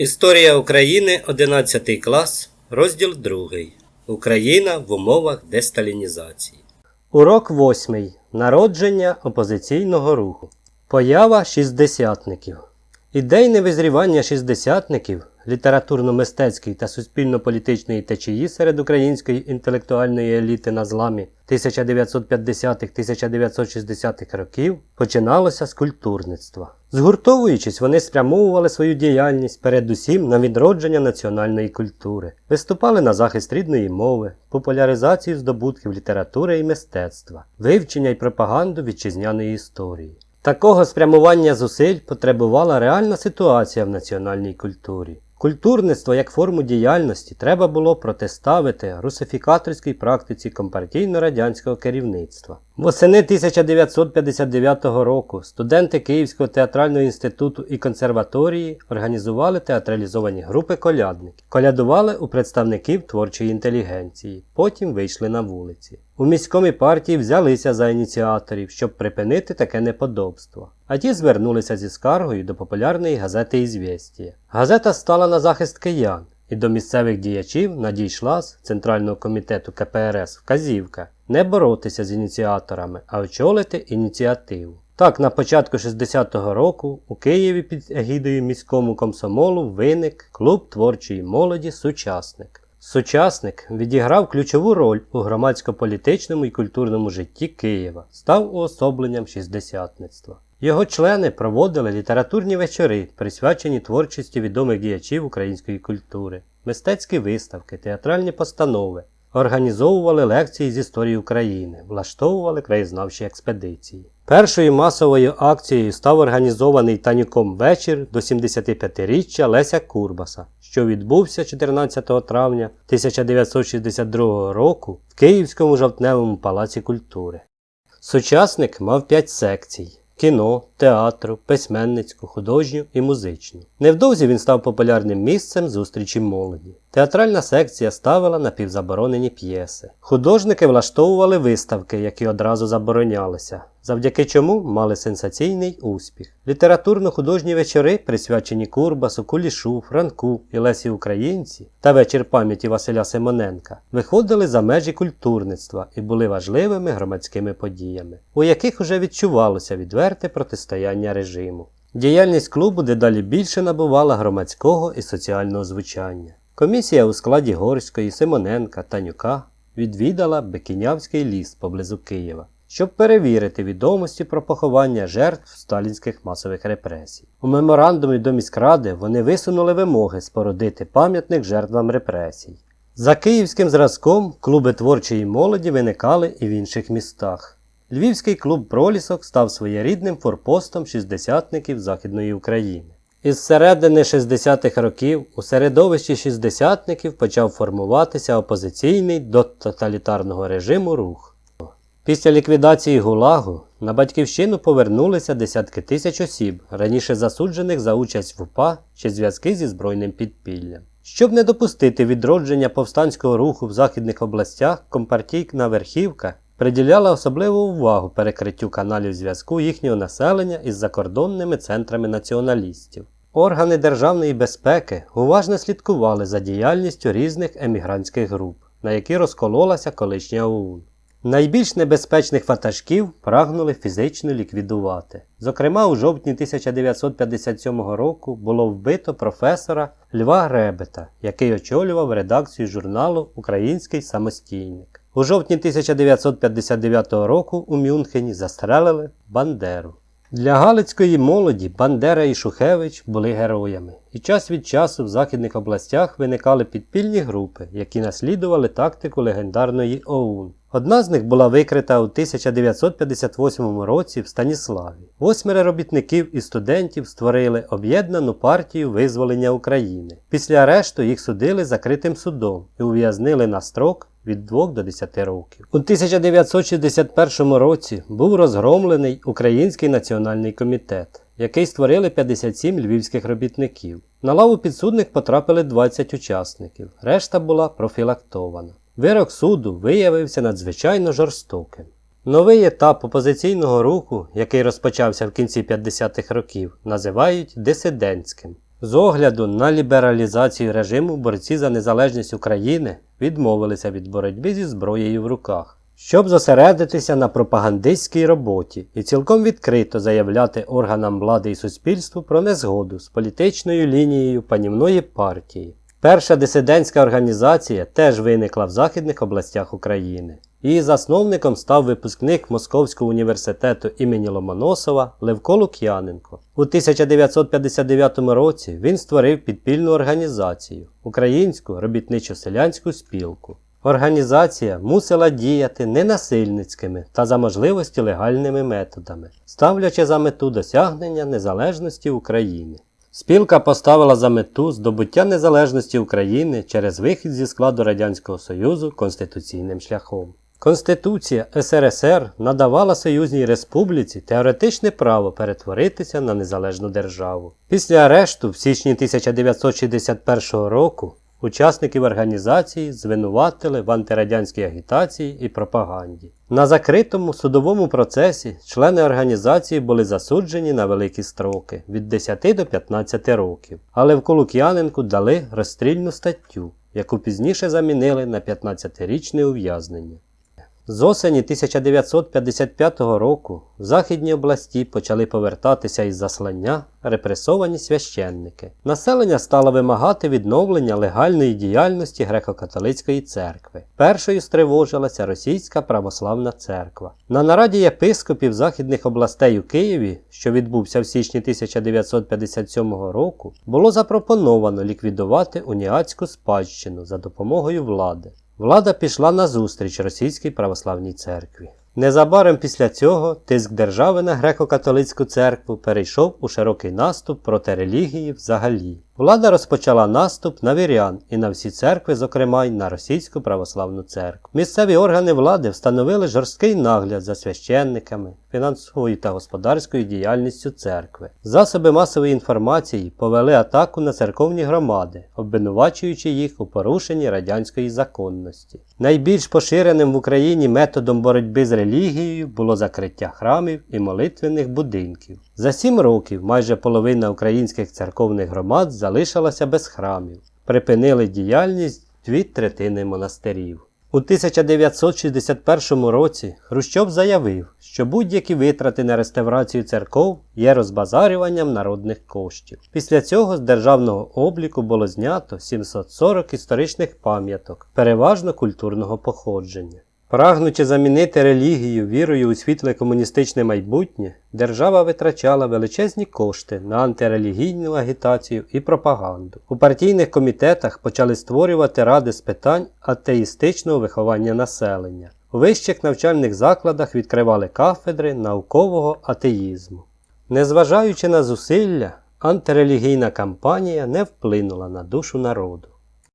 Історія України 11 клас, розділ 2. Україна в умовах десталінізації. Урок 8. Народження опозиційного руху. Поява шістдесятників. Ідейне визрівання шістдесятників, літературно-мистецької та суспільно-політичної течії серед української інтелектуальної еліти на зламі 1950-1960-х років починалося з культурництва. Згуртовуючись, вони спрямовували свою діяльність передусім на відродження національної культури, виступали на захист рідної мови, популяризацію здобутків літератури і мистецтва, вивчення і пропаганду вітчизняної історії. Такого спрямування зусиль потребувала реальна ситуація в національній культурі. Культурництво як форму діяльності треба було протиставити русифікаторській практиці компартійно-радянського керівництва. Восени 1959 року студенти Київського театрального інституту і консерваторії організували театралізовані групи колядників, колядували у представників творчої інтелігенції, потім вийшли на вулиці. У міськомій партії взялися за ініціаторів, щоб припинити таке неподобство. А ті звернулися зі скаргою до популярної газети «Ізвєстія». Газета стала на захист киян, і до місцевих діячів надійшла з Центрального комітету КПРС вказівка не боротися з ініціаторами, а очолити ініціативу. Так, на початку 60-го року у Києві під егідою міському комсомолу виник клуб творчої молоді Сучасник. Сучасник відіграв ключову роль у громадсько-політичному і культурному житті Києва, став уособленням шістдесятництва. Його члени проводили літературні вечори, присвячені творчості відомих діячів української культури, мистецькі виставки, театральні постанови, організовували лекції з історії України, влаштовували краєзнавчі експедиції. Першою масовою акцією став організований Танюком вечір до 75-річчя Леся Курбаса, що відбувся 14 травня 1962 року в Київському жовтневому палаці культури. Сучасник мав 5 секцій кіно, театру, письменницьку, художню і музичну. Невдовзі він став популярним місцем зустрічі молоді. Театральна секція ставила напівзаборонені п'єси. Художники влаштовували виставки, які одразу заборонялися, завдяки чому мали сенсаційний успіх. Літературно-художні вечори, присвячені Курбасу, Кулішу, Франку і Лесі Українці та вечір пам'яті Василя Симоненка, виходили за межі культурництва і були важливими громадськими подіями, у яких уже відчувалося відверте протистояння режиму. Діяльність клубу дедалі більше набувала громадського і соціального звучання. Комісія у складі Горської, Симоненка, Танюка відвідала Бекінявський ліс поблизу Києва, щоб перевірити відомості про поховання жертв сталінських масових репресій. У меморандумі до міськради вони висунули вимоги спорудити пам'ятник жертвам репресій. За київським зразком клуби творчої молоді виникали і в інших містах. Львівський клуб Пролісок став своєрідним форпостом шістдесятників Західної України. Із середини 60-х років у середовищі шістдесятників почав формуватися опозиційний до тоталітарного режиму рух. Після ліквідації ГУЛАГу на батьківщину повернулися десятки тисяч осіб, раніше засуджених за участь в УПА чи зв'язки зі збройним підпіллям. Щоб не допустити відродження повстанського руху в західних областях, компартійна верхівка приділяла особливу увагу перекриттю каналів зв'язку їхнього населення із закордонними центрами націоналістів. Органи державної безпеки уважно слідкували за діяльністю різних емігрантських груп, на які розкололася колишня ОУН. Найбільш небезпечних ватажків прагнули фізично ліквідувати. Зокрема, у жовтні 1957 року було вбито професора Льва Гребета, який очолював редакцію журналу Український самостійник. У жовтні 1959 року у Мюнхені застрелили Бандеру. Для Галицької молоді Бандера і Шухевич були героями, і час від часу в західних областях виникали підпільні групи, які наслідували тактику легендарної ОУН. Одна з них була викрита у 1958 році в Станіславі. Восьмеро робітників і студентів створили об'єднану партію визволення України. Після арешту їх судили закритим судом і ув'язнили на строк від 2 до 10 років. У 1961 році був розгромлений Український національний комітет, який створили 57 львівських робітників. На лаву підсудних потрапили 20 учасників, решта була профілактована. Вирок суду виявився надзвичайно жорстоким. Новий етап опозиційного руху, який розпочався в кінці 50-х років, називають дисидентським. З огляду на лібералізацію режиму борці за незалежність України відмовилися від боротьби зі зброєю в руках, щоб зосередитися на пропагандистській роботі і цілком відкрито заявляти органам влади і суспільству про незгоду з політичною лінією панівної партії. Перша дисидентська організація теж виникла в західних областях України. Її засновником став випускник Московського університету імені Ломоносова Левко Лук'яненко. У 1959 році він створив підпільну організацію Українську робітничо-селянську спілку. Організація мусила діяти ненасильницькими та за можливості легальними методами, ставлячи за мету досягнення незалежності України. Спілка поставила за мету здобуття незалежності України через вихід зі складу Радянського Союзу конституційним шляхом. Конституція СРСР надавала Союзній Республіці теоретичне право перетворитися на незалежну державу. Після арешту в січні 1961 року учасників організації звинуватили в антирадянській агітації і пропаганді. На закритому судовому процесі члени організації були засуджені на великі строки від 10 до 15 років, але в Колук'яненку дали розстрільну статтю, яку пізніше замінили на 15-річне ув'язнення. З осені 1955 року в Західній області почали повертатися із заслання репресовані священники. Населення стало вимагати відновлення легальної діяльності греко-католицької церкви. Першою стривожилася Російська православна церква. На нараді єпископів західних областей у Києві, що відбувся в січні 1957 року, було запропоновано ліквідувати уніатську спадщину за допомогою влади. Влада пішла на зустріч Російській православній церкві. Незабаром після цього тиск держави на греко-католицьку церкву перейшов у широкий наступ проти релігії взагалі. Влада розпочала наступ на вірян і на всі церкви, зокрема й на Російську православну церкву. Місцеві органи влади встановили жорсткий нагляд за священниками, фінансовою та господарською діяльністю церкви. Засоби масової інформації повели атаку на церковні громади, обвинувачуючи їх у порушенні радянської законності. Найбільш поширеним в Україні методом боротьби з релігією було закриття храмів і молитвених будинків. За сім років майже половина українських церковних громад залишилася без храмів, припинили діяльність дві третини монастирів. У 1961 році Хрущов заявив, що будь-які витрати на реставрацію церков є розбазарюванням народних коштів. Після цього з державного обліку було знято 740 історичних пам'яток, переважно культурного походження. Прагнучи замінити релігію вірою у світле комуністичне майбутнє, держава витрачала величезні кошти на антирелігійну агітацію і пропаганду. У партійних комітетах почали створювати ради з питань атеїстичного виховання населення. У вищих навчальних закладах відкривали кафедри наукового атеїзму. Незважаючи на зусилля, антирелігійна кампанія не вплинула на душу народу.